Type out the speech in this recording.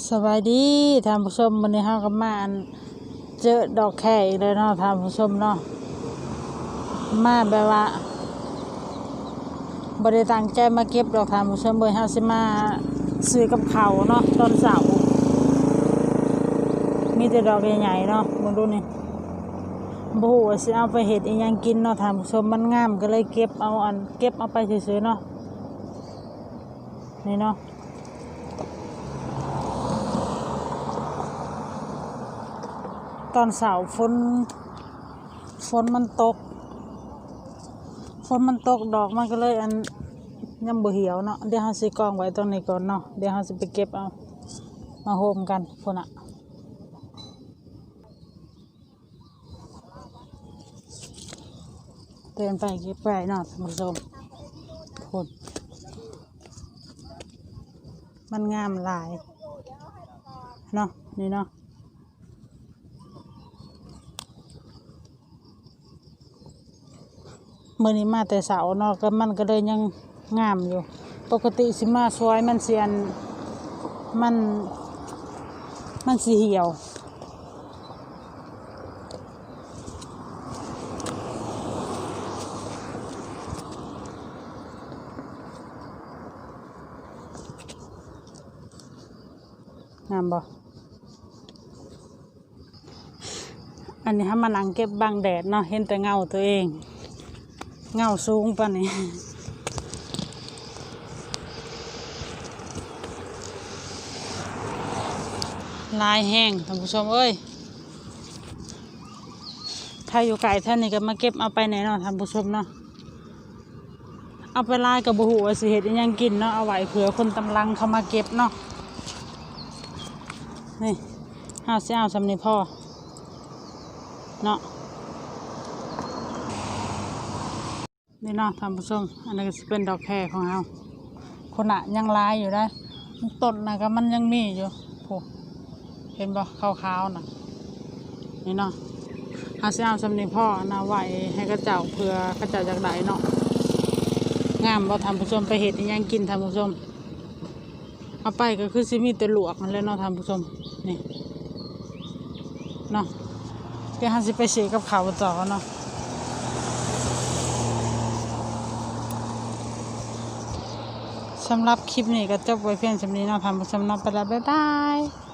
สวัสดีท่านผู้ชมวันนี้เฮาก็มาเจอดอกแค่อีกแล้วเนาะท่านผู้ชมเนาะมาแบบว่าบ่ได้ตั้งใจมาเก็บดอกท่านผู้ชมเบิ่เฮาสิมาซื้อกับเขาเนาะตอนเสาร์มีแต่ดอกใหญ่ๆเนาะมึงดูนี่บ่ฮู้ว่าสิเอาไปเฮ็ดอียังกินเนาะท่านผู้ชมมันงามก็เลยเก็บเอาอันเก็บเอาไปซื่อๆเนาะนี่เนาะ ตอนเสาร์ฝนฝนมันตกฝนมันตกดอกมันก็เลยอันยังบ่เหี่ยวเนาะเดี๋ยวเราสิกองไว้ตรงนี้ก่อนเนาะเดี๋ยวเราสิไปเก็บเอามาโฮมกันพุ่นอะเดินไปเก็บไปเนาะท่านผู้ชมพุ่นมันงามหลายเนาะนี่เนาะ มื่อนี้มาแต่เสาเนาะก็มันก็เลยยังงามอยู่ ปกติสิมาสวยมันเสียนมันมันสีเหี่ยวงามบ่อันนี้ถ้ามานั่งเก็บบังแดดเนาะเห็นแต่เงาตัวเอง เงาสูงปะนี่ลายแห้งท่านผู้ชมเอ้ย ถ้าอยู่ไกลท่านนี่ก็มาเก็บเอาไปแน่นอนท่านผู้ชมเนาะ เอาไปลายกับบุหูว่าสิเห็ดยังกินเนาะ เอาไว้เผื่อคนตำลังเขามาเก็บเนาะ นี่ห้าเสี้ยวสำนีพ่อ เนาะ นี่เนาะท่านผู้ชมอันนี้ก็เป็นดอกแครของเราคนอะยังลายอยู่ได้ต้นนะก็มันยังมีอยู่โอ้เห็นบ่ขาวๆนะนี่เนาะอาเซียมสำนีพ่อนะไหวให้กระเจ้าเพื่อกระเจ้าจากไหนเนาะงามบ่ท่านผู้ชมไปเห็ดยังกินท่านผู้ชมเอาไปก็คือสิมีแต่หลวกนั่นแหละเนาะท่านผู้ชมนี่เนาะเดี๋ยวเราสิไปเสกกับเขาวต่อเนาะ สำหรับคลิปนี้ก็จบไว้เพียงสำนี้เนาะท่านผู้ชมเนาะไปแล้วบ๊ายบาย